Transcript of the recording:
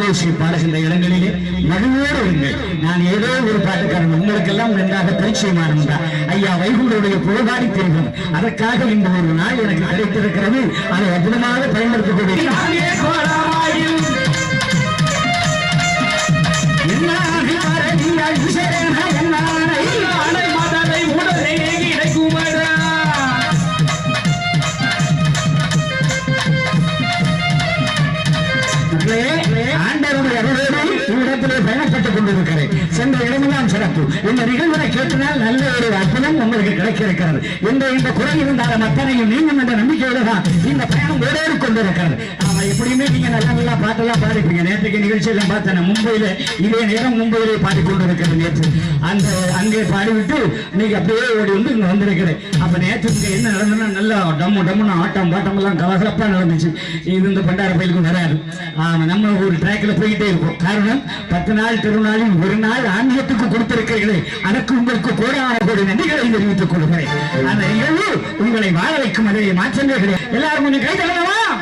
நிகழ்ச்சி பாடுகின்ற இடங்களிலே மகிழ்வோடு இருங்கள். நான் ஏதோ ஒரு பாட்டுக்காரன் உங்களுக்கெல்லாம் நன்றாக பரிச்சயமானவன் ஐயா வைகுண்டருடைய புகழாடி தெரியும் அதற்காக இந்த ஒரு நாள் எனக்கு கிடைத்திருக்கிறது. அதை அற்புதமாக பயன்படுத்தக்கூடிய Yeah. வரவில்லை விசேன என்னானை இவ்விடத்திலே பயணப்பட்டுக் கொண்டிருக்கிறேன். சென்ற இடமெல்லாம் சிறப்பு. இந்த நிகழ்வுகளை கேட்டனால் நல்ல ஒரு அற்புதம் உங்களுக்கு கிடைக்கிறது இருக்கிறது இந்த குறை இருந்தாலும் அத்தனையும் நீங்கும் என்ற நம்பிக்கையோடு தான் இந்த பயணம் ஓடேறி கொண்டிருக்கிறது. எப்படியுமே நீங்க நல்ல நல்லா பாட்டெல்லாம் பாடிப்பீங்க. நேற்றுக்கு நிகழ்ச்சியெல்லாம் பார்த்தேன். மும்பையில இதே நேரம் மும்பையிலே பாடிக்கொண்டிருக்கிறது நேற்று. அந்த அங்கே பாடிவிட்டு இன்னைக்கு அப்படியே ஓடி வந்து இங்க வந்திருக்கிறேன். அப்ப நேற்று இங்க என்ன நடந்ததுன்னா நல்லா டம்மு டம்முன்னு ஆட்டம் பாட்டம் எல்லாம் கலகலப்பா நடந்துச்சு. இது இந்த பண்டார பயிலுக்கும் வராது. ஆமா நம்ம ஒரு ட்ராக்ல போயிட்டே இருக்கோம் காரணம் பத்து நாள் திருநாளில் ஒரு நாள் ஆன்மீகத்துக்கு கொடுத்திருக்கிறீர்களே. அதற்கு உங்களுக்கு கோடான கோடி நன்றிகளை தெரிவித்துக் கொள்கிறேன். அந்த நிகழ்வு உங்களை வாழ வைக்கும் அதை மாற்றங்கள் கிடையாது. எல்லாரும் கொஞ்சம் கை தரலாம்